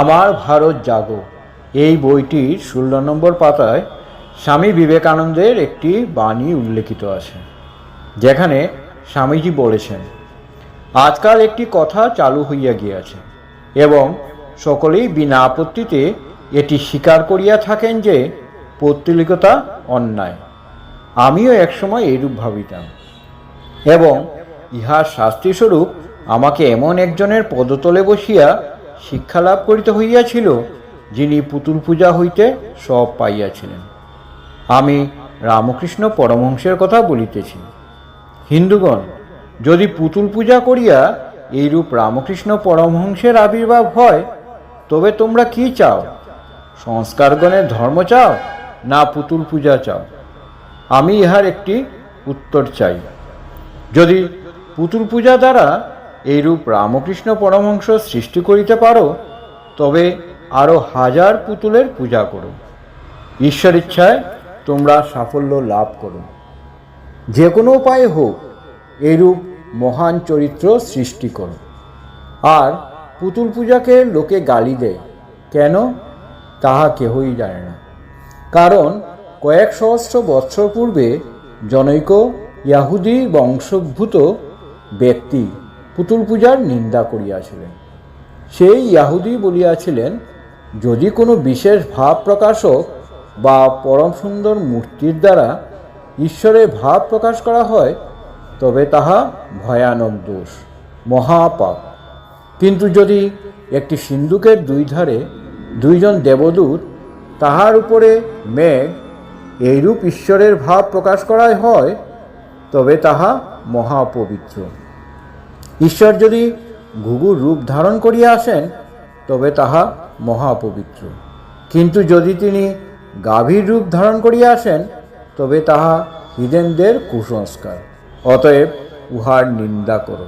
আমার ভারত জাগো। এই বইটির ষোলো নম্বর পাতায় স্বামী বিবেকানন্দের একটি বাণী উল্লেখিত আছে, যেখানে স্বামীজি বলেছেন, আজকাল একটি কথা চালু হইয়া গিয়াছে এবং সকলেই বিনা আপত্তিতে এটি স্বীকার করিয়া থাকেন যে পৌত্তলিকতা অন্যায়। আমিও একসময় এরূপ ভাবিতাম এবং ইহার শাস্তিস্বরূপ আমাকে এমন একজনের পদতলে বসিয়া শিক্ষা লাভ করিতে হইয়াছিল, যিনি পুতুল পূজা হইতে সব পাইয়াছিলেন। আমি রামকৃষ্ণ পরমহংসের কথা বলিতেছি। হিন্দুগণ, যদি পুতুল পূজা করিয়া এইরূপ রামকৃষ্ণ পরমহংসের আবির্ভাব হয়, তবে তোমরা কি চাও? সংস্কারগণের ধর্ম চাও না পুতুল পূজা চাও? আমি ইহার একটি উত্তর চাই। যদি পুতুল পূজা দ্বারা এইরূপ রামকৃষ্ণ পরমহংস সৃষ্টি করিতে পারো, তবে আরও হাজার পুতুলের পূজা করো। ঈশ্বর ইচ্ছায় তোমরা সাফল্য লাভ করো। যে কোনো উপায়ে হোক, এইরূপ মহান চরিত্র সৃষ্টি করো। আর পুতুল পূজাকে লোকে গালি দেয়। কেন? তাহা কেহই জানে না। কারণ কয়েক সহস্র বৎসর পূর্বে জনৈক ইয়াহুদি বংশোদ্ভূত ব্যক্তি পুতুল পূজার নিন্দা করিয়াছিলেন। সেই ইয়াহুদি বলিয়াছিলেন, যদি কোনো বিশেষ ভাব প্রকাশক বা পরম সুন্দর মূর্তির দ্বারা ঈশ্বরের ভাব প্রকাশ করা হয়, তবে তাহা ভয়ানক দোষ, মহাপাপ। কিন্তু যদি একটি সিন্ধুকের দুই ধারে দুইজন দেবদূত তাহার উপরে মেঘ এইরূপ ঈশ্বরের ভাব প্রকাশ করা হয়, তবে তাহা মহাপবিত্র। ঈশ্বর যদি ঘুঘুর রূপ ধারণ করিয়া আসেন, তবে তাহা মহাপবিত্র। কিন্তু যদি তিনি গাভীর রূপ ধারণ করিয়া আসেন, তবে তাহা হিদেনদের কুসংস্কার। অতএব উহার নিন্দা করো।